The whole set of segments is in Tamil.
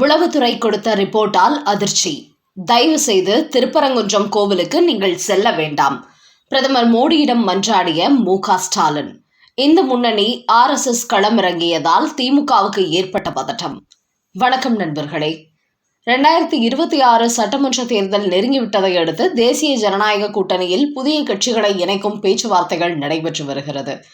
உளவுத்துறை கொடுத்த ரிப்போர்ட்டால் அதிர்ச்சி. தயவு செய்து திருப்பரங்குன்றம் கோவிலுக்கு நீங்கள் செல்ல வேண்டாம். பிரதமர் மோடியிடம் மன்றாடிய மு ஸ்டாலின் இந்த முன்னணி ஆர்எஸ்எஸ் களமிறங்கியதால் திமுகவுக்கு ஏற்பட்ட பதட்டம். வணக்கம் நண்பர்களே. ரெண்டாயிரத்தி இருபத்தி ஆறு சட்டமன்ற தேர்தல் நெருங்கிவிட்டதை அடுத்து தேசிய ஜனநாயக கூட்டணியில் புதிய கட்சிகளை இணைக்கும் பேச்சுவார்த்தைகள் நடைபெற்று வருகிறது.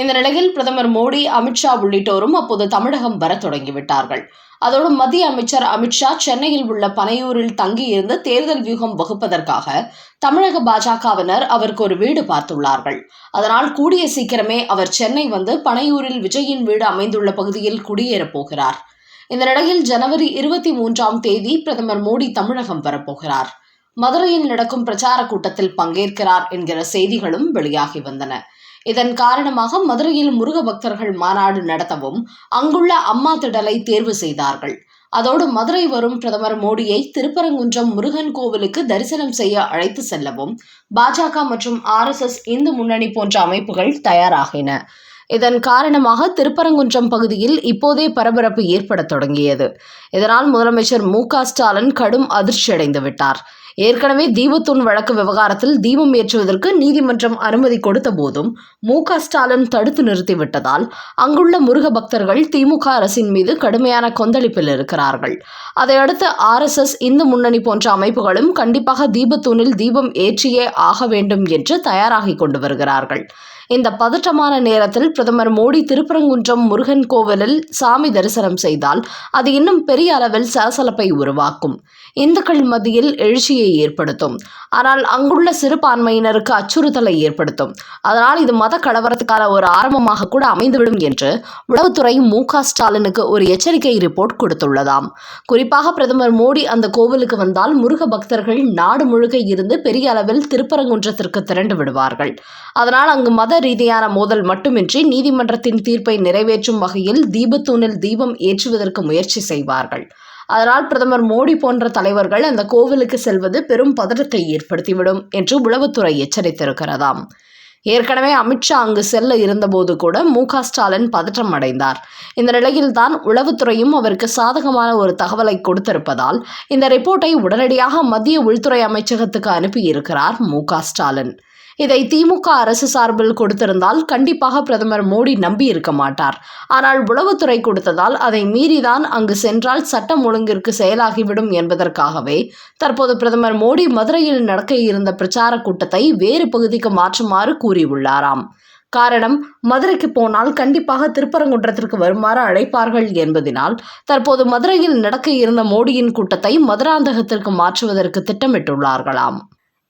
இந்த நிலையில் பிரதமர் மோடி அமித்ஷா உள்ளிட்டோரும் அப்போது தமிழகம் வர தொடங்கிவிட்டார்கள். அதோடு மத்திய அமைச்சர் அமித்ஷா சென்னையில் உள்ள பனையூரில் தங்கியிருந்து தேர்தல் வியூகம் வகுப்பதற்காக தமிழக பாஜகவினர் அவருக்கு ஒரு வீடு பார்த்துள்ளார்கள். அதனால் கூடிய சீக்கிரமே அவர் சென்னை வந்து பனையூரில் விஜயின் வீடு அமைந்துள்ள பகுதியில் குடியேறப் போகிறார். இந்த நிலையில் ஜனவரி இருபத்தி மூன்றாம் தேதி பிரதமர் மோடி தமிழகம் வரப்போகிறார். மதுரையில் நடக்கும் பிரச்சார கூட்டத்தில் பங்கேற்கிறார் என்கிற செய்திகளும் வெளியாகி வந்தன. இதன் காரணமாக மதுரையில் முருக பக்தர்கள் மாநாடு நடத்தவும் அங்குள்ள அம்மா திடலை தேர்வு செய்தார்கள். அதோடு மதுரை வரும் பிரதமர் மோடியை திருப்பரங்குன்றம் முருகன் கோவிலுக்கு தரிசனம் செய்ய அழைத்து செல்லவும் பாஜக மற்றும் ஆர்எஸ்எஸ் இந்து முன்னணி போன்ற அமைப்புகள் தயாராகின. இதன் காரணமாக திருப்பரங்குன்றம் பகுதியில் இப்போதே பரபரப்பு ஏற்படத் தொடங்கியது. இதனால் முதலமைச்சர் மு க ஸ்டாலின் கடும் அதிர்ச்சியடைந்து விட்டார். ஏற்கனவே தீபத்தூண் வழக்கு விவகாரத்தில் தீபம் ஏற்றுவதற்கு நீதிமன்றம் அனுமதி கொடுத்த போதும் மு ஸ்டாலின் தடுத்து நிறுத்திவிட்டதால் அங்குள்ள முருக பக்தர்கள் திமுக அரசின் மீது கடுமையான கொந்தளிப்பில் இருக்கிறார்கள். அதையடுத்து ஆர்எஸ்எஸ் இந்து முன்னணி போன்ற அமைப்புகளும் கண்டிப்பாக தீபத்தூணில் தீபம் ஏற்றியே ஆக வேண்டும் என்று தயாராகி கொண்டு வருகிறார்கள். இந்த பதற்றமான நேரத்தில் பிரதமர் மோடி திருப்பரங்குன்றம் முருகன் கோவிலில் சாமி தரிசனம் செய்தால் அது இன்னும் பெரிய அளவில் சலசலப்பை உருவாக்கும். இந்துக்கள் மத்தியில் எழுச்சியை ஏற்படுத்தும். ஆனால் அங்குள்ள சிறுபான்மையினருக்கு அச்சுறுத்தலை ஏற்படுத்தும். அதனால் இது மத கலவரத்துக்கான ஒரு ஆரம்பமாக கூட அமைந்துவிடும் என்று உளவுத்துறை மு க ஸ்டாலினுக்கு ஒரு எச்சரிக்கை ரிப்போர்ட் கொடுத்துள்ளதாம். குறிப்பாக பிரதமர் மோடி அந்த கோவிலுக்கு வந்தால் முருக பக்தர்கள் நாடு முழுக்க இருந்து பெரிய அளவில் திருப்பரங்குன்றத்திற்கு திரண்டு விடுவார்கள். அதனால் அங்கு மத ரீதியான மோதல் மட்டுமின்றி நீதிமன்றத்தின் தீர்ப்பை நிறைவேற்றும் வகையில் தீபத்தூணில் தீபம் ஏற்றுவதற்கு முயற்சி செய்வார்கள். அதனால் பிரதமர் மோடி போன்ற தலைவர்கள் அந்த கோவிலுக்கு செல்வது பெரும் பதற்றத்தை ஏற்படுத்திவிடும் என்று உளவுத்துறை எச்சரித்திருக்கிறதாம். ஏற்கனவே அமித்ஷா அங்கு செல்ல இருந்தபோது கூட மு க ஸ்டாலின் பதற்றம் அடைந்தார். இந்த நிலையில்தான் உளவுத்துறையும் அவருக்கு சாதகமான ஒரு தகவலை கொடுத்திருப்பதால் இந்த ரிப்போர்ட்டை உடனடியாக மத்திய உள்துறை அமைச்சகத்துக்கு அனுப்பியிருக்கிறார் மு க ஸ்டாலின். இதை திமுக அரசு சார்பில் கொடுத்திருந்தால் கண்டிப்பாக பிரதமர் மோடி நம்பி இருக்க மாட்டார். ஆனால் உளவுத்துறை கொடுத்ததால் அதை மீறிதான் அங்கு சென்றால் சட்டம் ஒழுங்கிற்கு செயலாகிவிடும் என்பதற்காகவே தற்போது பிரதமர் மோடி மதுரையில் நடக்க இருந்த பிரச்சார கூட்டத்தை வேறு பகுதிக்கு மாற்றுமாறு கூறியுள்ளாராம். காரணம் மதுரைக்கு போனால் கண்டிப்பாக திருப்பரங்குன்றத்திற்கு வருமாறு அழைப்பார்கள் என்பதனால் தற்போது மதுரையில் நடக்க இருந்த மோடியின் கூட்டத்தை மதுராந்தகத்திற்கு மாற்றுவதற்கு திட்டமிட்டுள்ளார்களாம்.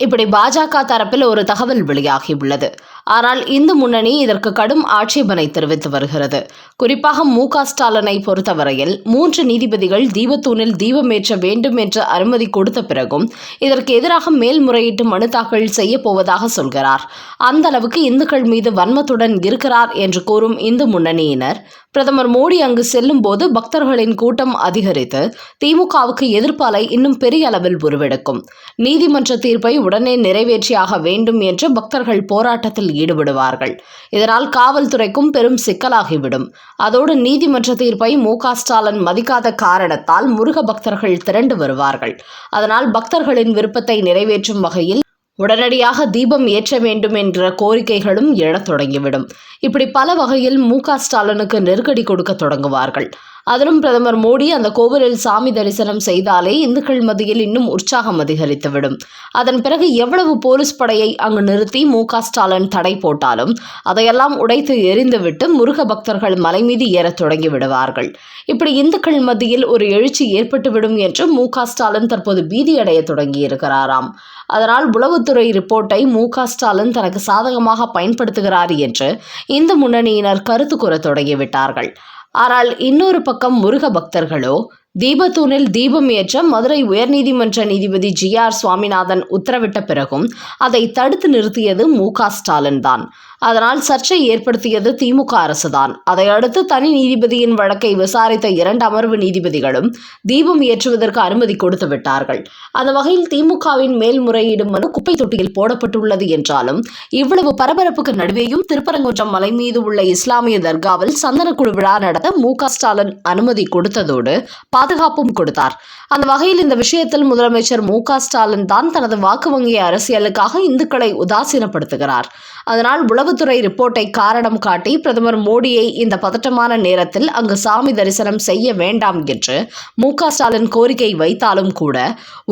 இப்படி பாஜக தரப்பில் ஒரு தகவல் வெளியாகியுள்ளது. ஆனால் இந்து முன்னணி இதற்கு கடும் ஆட்சேபனை தெரிவித்து வருகிறது. குறிப்பாக மு க ஸ்டாலினை பொறுத்தவரையில் மூன்று நீதிபதிகள் தீபத்தூணில் தீபமேற்ற வேண்டும் என்று அனுமதி கொடுத்த பிறகும் இதற்கு எதிராக மேல்முறையீட்டு மனு தாக்கல் செய்யப்போவதாக சொல்கிறார். அந்த அளவுக்கு இந்துக்கள் மீது வன்மத்துடன் இருக்கிறார் என்று கூறும் இந்து முன்னணியினர் பிரதமர் மோடி அங்கு செல்லும் போது பக்தர்களின் கூட்டம் அதிகரித்து திமுகவுக்கு எதிர்ப்பாலை இன்னும் பெரிய அளவில் உருவெடுக்கும். நீதிமன்ற தீர்ப்பை உடனே நிறைவேற்றியாக வேண்டும் என்று பக்தர்கள் போராட்டத்தில் ஈடுபடுவார்கள். இதனால் காவல்துறைக்கும் பெரும் சிக்கலாகிவிடும். அதோடு நீதிமன்ற தீர்ப்பை மு ஸ்டாலின் மதிக்காத காரணத்தால் முருக பக்தர்கள் திரண்டு வருவார்கள். அதனால் பக்தர்களின் விருப்பத்தை நிறைவேற்றும் வகையில் உடனடியாக தீபம் ஏற்ற வேண்டும் என்ற கோரிக்கைகளும் எழத் தொடங்கிவிடும். இப்படி பல வகையில் மு ஸ்டாலினுக்கு நெருக்கடி கொடுக்க தொடங்குவார்கள். அதிலும் பிரதமர் மோடி அந்த கோவிலில் சாமி தரிசனம் செய்தாலே இந்துக்கள் மத்தியில் இன்னும் உற்சாகம் அதிகரித்துவிடும். அதன் பிறகு எவ்வளவு போலீஸ் படையை அங்கு நிறுத்தி மு ஸ்டாலின் தடை போட்டாலும் அதையெல்லாம் உடைத்து எரிந்துவிட்டு முருக பக்தர்கள் மலை மீது ஏறத் தொடங்கி விடுவார்கள். இப்படி இந்துக்கள் மத்தியில் ஒரு எழுச்சி ஏற்பட்டுவிடும் என்று மு ஸ்டாலின் தற்போது பீதியடைய தொடங்கியிருக்கிறாராம். அதனால் உளவுத்துறை ரிப்போர்ட்டை மு ஸ்டாலின் தனக்கு சாதகமாக பயன்படுத்துகிறார் என்று இந்து முன்னணியினர் கருத்து கூற தொடங்கிவிட்டார்கள். ஆனால் இன்னொரு பக்கம் முருக பக்தர்களோ தீபத்தூணில் தீபம் ஏற்ற மதுரை உயர்நீதிமன்ற நீதிபதி ஜி ஆர் சுவாமிநாதன் உத்தரவிட்ட பிறகும் அதை தடுத்து நிறுத்தியது மு க ஸ்டாலின் தான். அதனால் சர்ச்சை ஏற்படுத்தியது திமுக அரசுதான். அதையடுத்து தனி நீதிபதியின் வழக்கை விசாரித்த இரண்டு அமர்வு நீதிபதிகளும் தீபம் ஏற்றுவதற்கு அனுமதி கொடுத்து விட்டார்கள். அந்த வகையில் திமுகவின் மேல்முறையீடு மனு குப்பை தொட்டியில் போடப்பட்டுள்ளது என்றாலும் இவ்வளவு பரபரப்புக்கு நடுவேயும் திருப்பரங்குன்றம் மலை மீது உள்ள இஸ்லாமிய தர்காவில் சந்தனக்குழு விழா நடத்த மு ஸ்டாலின் அனுமதி கொடுத்ததோடு பாதுகாப்பும் கொடுத்தார். அந்த வகையில் இந்த விஷயத்தில் முதலமைச்சர் மு ஸ்டாலின் தான் தனது வாக்கு வங்கி அரசியலுக்காக இந்துக்களை உதாசீனப்படுத்துகிறார். அதனால் உளவுத்துறை ரிப்போர்ட்டை காரணம் காட்டி பிரதமர் மோடியை இந்த பதட்டமான நேரத்தில் அங்கு சாமி தரிசனம் செய்ய வேண்டாம் என்று மு ஸ்டாலின் கோரிக்கை வைத்தாலும் கூட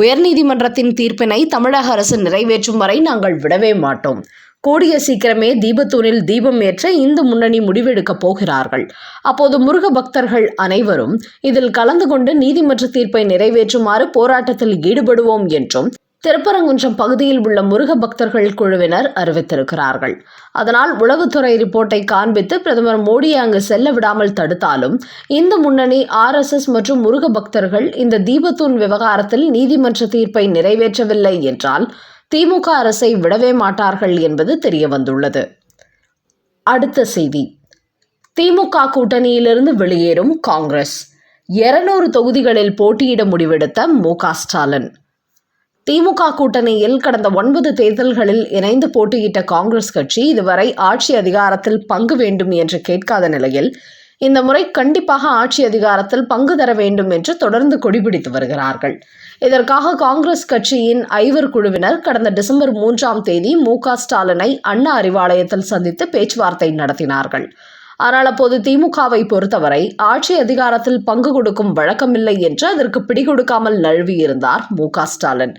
உயர்நீதிமன்றத்தின் தீர்ப்பினை தமிழக அரசு நிறைவேற்றும் வரை நாங்கள் விடவே மாட்டோம். கூடிய சீக்கிரமே தீபத்தூரில் தீபம் ஏற்ற இந்து முன்னணி முடிவெடுக்கப் போகிறார்கள். அப்போது முருக பக்தர்கள் அனைவரும் இதில் கலந்து கொண்டு நீதிமன்ற தீர்ப்பை நிறைவேற்றுமாறு போராட்டத்தில் ஈடுபடுவோம் என்றும் திருப்பரங்குன்றம் பகுதியில் உள்ள முருக பக்தர்கள் குழுவினர் அறிவித்திருக்கிறார்கள். அதனால் உளவுத்துறை ரிப்போர்ட்டை காண்பித்து பிரதமர் மோடியை அங்கு செல்ல விடாமல் தடுத்தாலும் இந்த முன்னணி ஆர்எஸ்எஸ் மற்றும் முருக பக்தர்கள் இந்த தீபத்தூண் விவகாரத்தில் நீதிமன்ற தீர்ப்பை நிறைவேற்றவில்லை என்றால் திமுக அரசை விடவே மாட்டார்கள் என்பது தெரியவந்துள்ளது. அடுத்த செய்தி. திமுக கூட்டணியிலிருந்து வெளியேறும் காங்கிரஸ். இருநூறு தொகுதிகளில் போட்டியிட முடிவெடுத்த மு ஸ்டாலின். திமுக கூட்டணியில் கடந்த ஒன்பது தேர்தல்களில் இணைந்து போட்டியிட்ட காங்கிரஸ் கட்சி இதுவரை ஆட்சி அதிகாரத்தில் பங்கு வேண்டும் என்று கேட்காத நிலையில் இந்த முறை கண்டிப்பாக ஆட்சி அதிகாரத்தில் பங்கு தர வேண்டும் என்று தொடர்ந்து கொடிபிடித்து வருகிறார்கள். இதற்காக காங்கிரஸ் கட்சியின் ஐவர் குழுவினர் கடந்த டிசம்பர் மூன்றாம் தேதி மு க ஸ்டாலினை அண்ணா அறிவாலயத்தில் சந்தித்து பேச்சுவார்த்தை நடத்தினார்கள். ஆனால் அப்போது திமுகவை பொறுத்தவரை ஆட்சி அதிகாரத்தில் பங்கு கொடுக்கும் வழக்கமில்லை என்று அதற்கு பிடிகொடுக்காமல் நழுவியிருந்தார் மு க ஸ்டாலின்.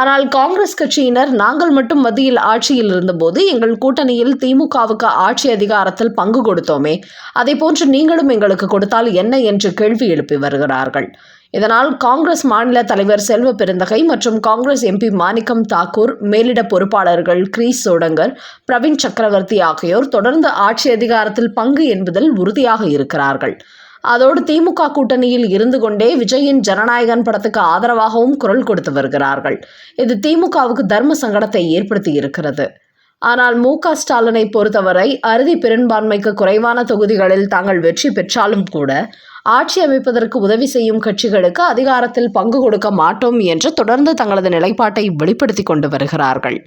ஆனால் காங்கிரஸ் கட்சியினர் நாங்கள் மட்டும் மத்தியில் ஆட்சியில் இருந்தபோது எங்கள் கூட்டணியில் திமுகவுக்கு ஆட்சி அதிகாரத்தில் பங்கு கொடுத்தோமே. அதை போன்று நீங்களும் எங்களுக்கு கொடுத்தால் என்ன என்று கேள்வி எழுப்பி வருகிறார்கள். இதனால் காங்கிரஸ் மாநில தலைவர் செல்வ பெருந்தகை மற்றும் காங்கிரஸ் எம்பி மாணிக்கம் தாக்கூர் மேலிட பொறுப்பாளர்கள் கிரீஸ் சோடங்கர் பிரவீன் சக்கரவர்த்தி ஆகியோர் தொடர்ந்து ஆட்சி அதிகாரத்தில் பங்கு என்பதில் உறுதியாக இருக்கிறார்கள். அதோடு திமுக கூட்டணியில் இருந்து கொண்டே விஜயின் ஜனநாயகன் படத்துக்கு ஆதரவாகவும் குரல் கொடுத்து வருகிறார்கள். இது திமுகவுக்கு தர்ம சங்கடத்தை ஏற்படுத்தி இருக்கிறது. ஆனால் மு க ஸ்டாலினை பொறுத்தவரை அறுதி பெரும்பான்மைக்கு குறைவான தொகுதிகளில் தாங்கள் வெற்றி பெற்றாலும் கூட ஆட்சி அமைப்பதற்கு உதவி செய்யும் கட்சிகளுக்கு அதிகாரத்தில் பங்கு கொடுக்க மாட்டோம் என்று தொடர்ந்து தங்களது நிலைப்பாட்டை வெளிப்படுத்தி கொண்டு வருகிறார்கள்.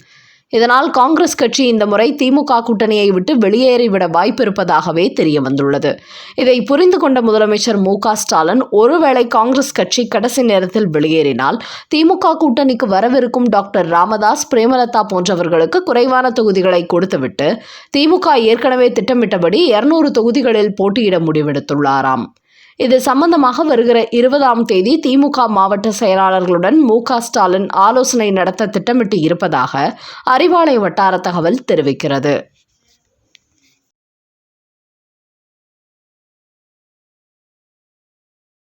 இதனால் காங்கிரஸ் கட்சி இந்த முறை திமுக கூட்டணியை விட்டு வெளியேறிவிட வாய்ப்பு இருப்பதாகவே தெரிய வந்துள்ளது இதை புரிந்து கொண்ட முதலமைச்சர் மு ஸ்டாலின் ஒருவேளை காங்கிரஸ் கட்சி கடைசி நேரத்தில் வெளியேறினால் திமுக கூட்டணிக்கு வரவிருக்கும் டாக்டர் ராமதாஸ் பிரேமலதா போன்றவர்களுக்கு குறைவான தொகுதிகளை கொடுத்துவிட்டு திமுக ஏற்கனவே திட்டமிட்டபடி இருநூறு தொகுதிகளில் போட்டியிட முடிவெடுத்துள்ளாராம். இது சம்பந்தமாக வருகிற இருபதாம் தேதி திமுக மாவட்ட செயலாளர்களுடன் மு க ஸ்டாலின் ஆலோசனை நடத்த திட்டமிட்டு இருப்பதாக அறிவாலய வட்டார தகவல் தெரிவிக்கிறது.